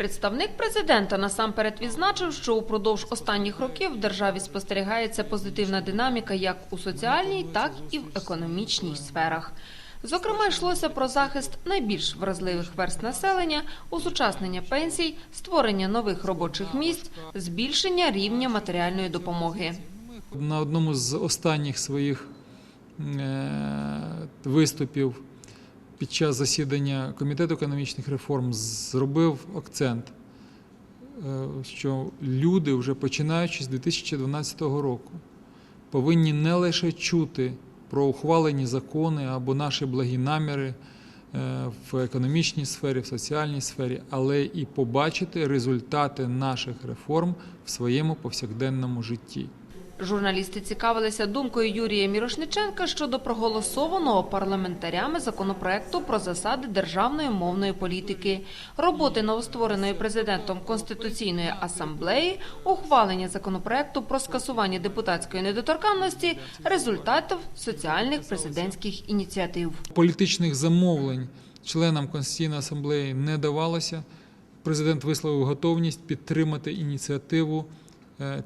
Представник президента насамперед відзначив, що упродовж останніх років в державі спостерігається позитивна динаміка як у соціальній, так і в економічній сферах. Зокрема, йшлося про захист найбільш вразливих верст населення, усучаснення пенсій, створення нових робочих місць, збільшення рівня матеріальної допомоги. На одному з останніх своїх е, виступів під час засідання Комітету економічних реформ зробив акцент, е, що люди, вже починаючи з 2012 року, повинні не лише чути про ухвалені закони або наші благі наміри е, в економічній сфері, в соціальній сфері, але і побачити результати наших реформ в своєму повсякденному житті. Журналісти цікавилися думкою Юрія Мірошниченка щодо проголосованого парламентарями законопроекту про засади державної мовної політики, роботи новоствореної президентом Конституційної асамблеї, ухвалення законопроекту про скасування депутатської недоторканності, результатів соціальних президентських ініціатив. політичних замовлень членам Конституційної асамблеї не давалося. Президент висловив готовність підтримати ініціативу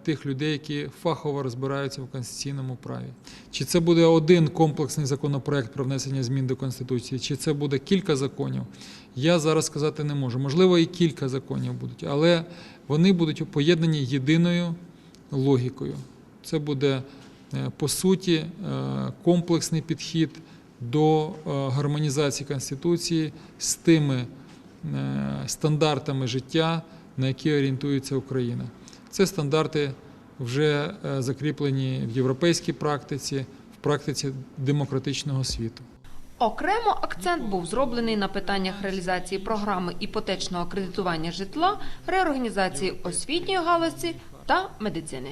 тих людей, які фахово розбираються в конституційному праві. Чи це буде один комплексний законопроект про внесення змін до Конституції, чи це буде кілька законів, я зараз сказати не можу. Можливо, і кілька законів будуть, але вони будуть поєднані єдиною логікою. Це буде е, по суті е, комплексний підхід до е, гармонізації Конституції з тими е, стандартами життя, на які орієнтується Україна. Це стандарти вже е, закріплені в європейській практиці, в практиці демократичного світу. Окремо акцент був зроблений на питаннях реалізації програми іпотечного кредитування житла, реорганізації освітньої галузі та медицини.